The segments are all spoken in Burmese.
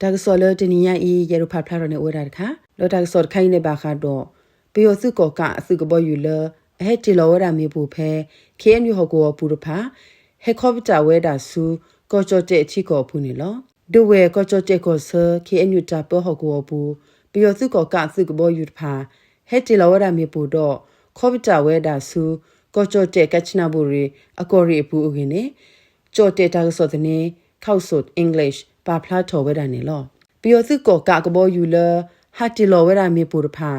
ဒါကစောလတနီယာဤယေရဖတ်ဖလာရနေဝရတခါလောဒါကစောခိုင်းနေပါခါတော့ပီယိုစုကောကအစုကဘောယူလအဟက်တီလောဝရမေပူဖဲ KNU ဟကောပူရဖာဟက်ကောပတာဝဲတာဆူကောချောတဲ့အချီကောဖူနေလောဒူဝဲကောချောတဲ့ကောဆာ KNU တာပဟကောပူပီယိုစုကောကအစုကဘောယူဖာဟက်တီလောဝရမေပူတော့ခောပတာဝဲတာဆူကောချောတဲ့ကချနာဘူရီအကောရီပူဥကင်းနေကြော်တဲ့တာကစောတဲ့နေခောက်ဆုတ် English ပါဖလာထော်ဝဲတာနေလောပီယိုစုကောကကဘောယူလဟာတီလောဝဲတာမေပူရဖာ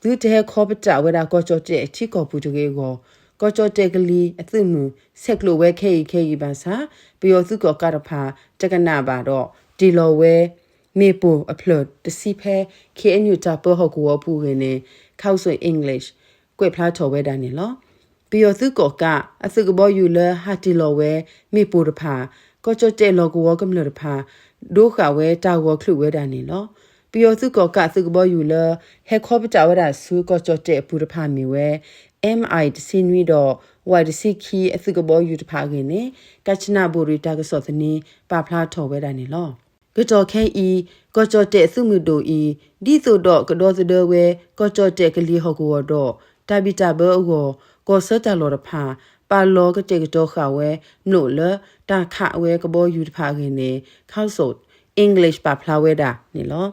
သူတဲ့ခောပတာဝဲတာကောချောတဲ့အချီကောပူတကေကိုကောချောတက်ကလီအသိမှုဆက်ကလိုဝဲခဲခဲပါစာပီယိုစုကောကရဖာတကနာပါတော့ဒီလောဝဲမေပူအဖလတ်တစီဖဲ KNU တာပဟကောပူရနေခောက်ဆွေ English ကွေဖလားထော်ဝဲတာနေလောပီယိုစုကောကအစုကဘောယူလဟာတီလောဝဲမေပူတဖာကောချောတဲလောကောကမလတဖာ ဒိုခဝဲတာဝခလူဝဲတာနေလောပီယိုစုကောကစုကဘောယူလဟက်ခေါပတာဝရဆူကောချောတဲပူတဖာမီဝဲ MI တစင်ဝီတော့ဝါဒစီခီအစုကဘောယူတဖာကင်းနေကချနာဘူရီတာကစောသနီပါဖလားထော်ဝဲတာနေလောကတော်ခဲဤကောချောတဲစုမှုတို့ဤဒီဆိုတော့ကတော်စဒဝဲကောချောတဲကလေးဟောကောတော့တဘီတာဘောကိုကောဆတာလော်ရဖာ ပါလောကတေကတော့ခါဝဲနို့လတာခအဝဲကဘောယူတဖာကင်းနေခောက်ဆိုအင်္ဂလိပ်ပါဖလာဝဲတာနေလော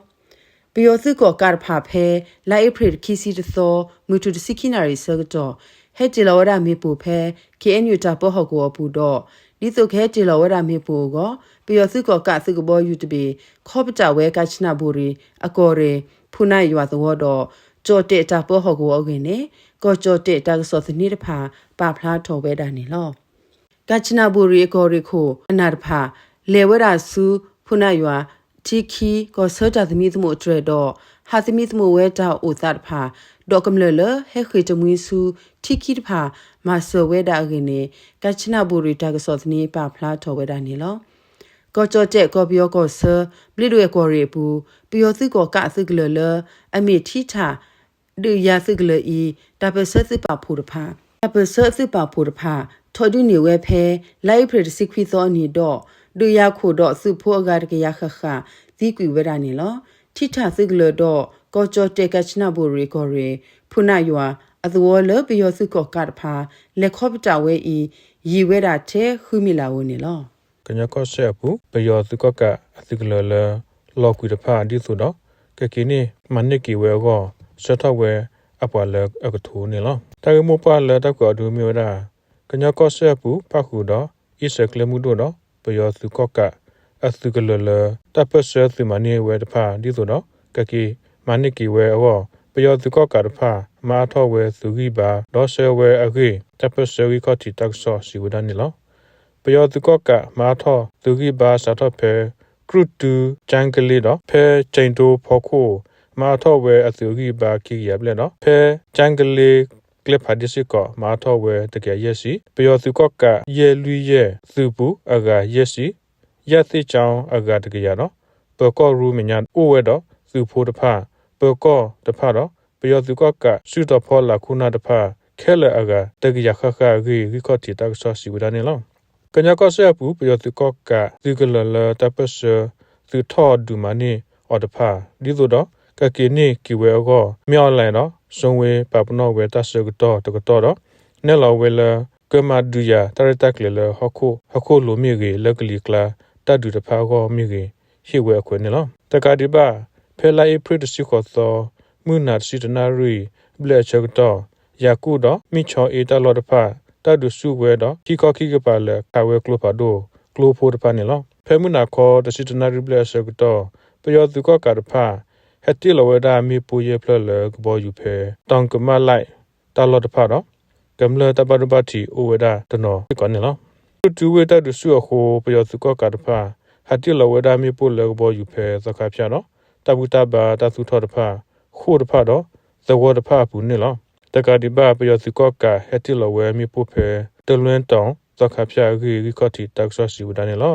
ပီယိုစုကောကာဖာဖဲလိုက်ဖရခီစီတသောမူတူတစီခိနာရီဆကတော့ဟဲတီလောရမေပူဖဲ KNU တာပဟကောပူတော့ဒီစုခဲတီလောရမေပူကိုပီယိုစုကောကစုကဘောယူတပေခောပတဝဲကချနာဘူရီအကောရီဖုနာရွာသောတော့ကြောတဲ့တာပဟကောအကင်းနေ ကောကြောတဲ့တာကစောသနီတဖာပါဖလားထော်ဝဲတာနေလောကချနာဘူရီကောရီခိုအနာတဖာလေဝရဆူဖုနာရွာတီခီကောဆောတာသမီသမှုအတွေ့တော့ဟာသမီသမှုဝဲတာအိုသတ်ဖာဒေါကမလလဟဲခေတမွေးစုတီခီတဖာမဆောဝဲတာအကင်းနေကချနာဘူရီတာကစောသနီပါဖလားထော်ဝဲတာနေလောကောကြောတဲ့ကောပြောကောဆပလစ်တွေကောရီပူပီယောစုကောကစုကလလအမေထီထာ ဒူယာစုကလဤတပစစပါဖူတဖာတပစစပါဖူတဖာထော်ဒူနေဝဲဖဲလိုက်ဖရတစီခွီသောနေတော့ဒူယာခိုတော့စုဖိုးအကားတကရခခဇီကွေဝရနေလောထိထစုကလတော့ကောကြောတေကချနာဘူရီကိုရီဖုနာယွာအသောလပယောစုကောကတဖာလက်ခောပတာဝဲဤရီဝဲတာတဲ့ခူမီလာဝနေလောကညကောဆက်ပူပယောစုကကအသိကလလလောကွေတဖာဒီဆိုတော့ကကိနေမနစ်ကီဝဲကော စထဝဲအပွာလအကထူနေလောတာကမောပါလတကောဒူမျိုးဒါကညကောဆက်ပူဖခုတော့ဣစကလမှုတို့တော့ပယောစုကကအသုကလလတပစသမနေဝဲတဖာဒီဆိုတော့ကကိမနစ်ကီဝဲအောပယောစုကကတဖာမာထောဝဲသူဂိပါဒေါ်ဆဲဝဲအခေတပစဝီကတိတက်ဆောစီဝဒနေလောပယောသူကကမာထောသူဂိပါစာတော့ဖဲကရုတူဂျန်ကလီတော့ဖဲချိန်တိုဖော်ခို မာထောဝဲအသူဂိပါခိရပလဲနော်ဖဲဂျန်ကလီကလစ်ဖာဒီစီကမာထောဝဲတကယ်ရက်စီပယောသူကကရဲလူရဲသူပူအကရက်စီရက်သိချောင်းအကတကယ်ရနော်ပကောရူမညာအိုဝဲတော့သူဖိုးတဖာပကောတဖာတော့ပယောသူကကစုတော်ဖောလာခုနာတဖာခဲလအကတကရခခဂီဂီခတိတက်ဆောစီဝဒနေလောကညာကဆရပူပယောသူကကဒီကလလတပစသူထောဒူမနီအော်တဖာဒီဆိုတော့ ကကိနီကီဝဲအောမြောက်လိုက်တော့စုံဝဲပပနောဝဲတဆကတော့တကတော့တော့နဲလောဝဲလကမဒူယာတရတက်လေလဟခုဟခုလိုမြေကြီးလက်ကလီကလာတဒူတဖာကောမြေကြီးဟိဝဲအခွနေလောတကတိပါဖဲလိုက်ပရစ်စီခေါ်သောမူနာစီတနာရီဘလက်ချက်တော့ယာကုတော့မိချောအေတလော်တဖာတဒုစုဝဲတော့ခိခောခိကပါလေခဝဲကလိုပါဒိုကလိုဖိုတဖာနေလောဖဲမူနာခေါ်တစီတနာရီဘလက်ချက်တော့ပယောသူကကတဖာ ဟက်တီလဝဲဒါမီပူရဖလလကဘောယူဖဲတောင်ကမလိုက်တလော်တဖာတော့ကမ္လတပရပတိအိုဝဲဒါတနော်ကောနေလောတူဝဲတဒုစုအခုပယောသူကကတဖာဟက်တီလဝဲဒါမီပူလကဘောယူဖဲသခါဖျာနော်တဘူတဘာတသုထောတဖာခိုးတဖာတော့သဝတဖာပူနေလောတကတိဘာပယောစီကောကဟက်တီလဝဲမီပုဖေတလွန်းတောင်သခါဖျာဂီဂီကတိတက်ဆောစီဝဒနေလော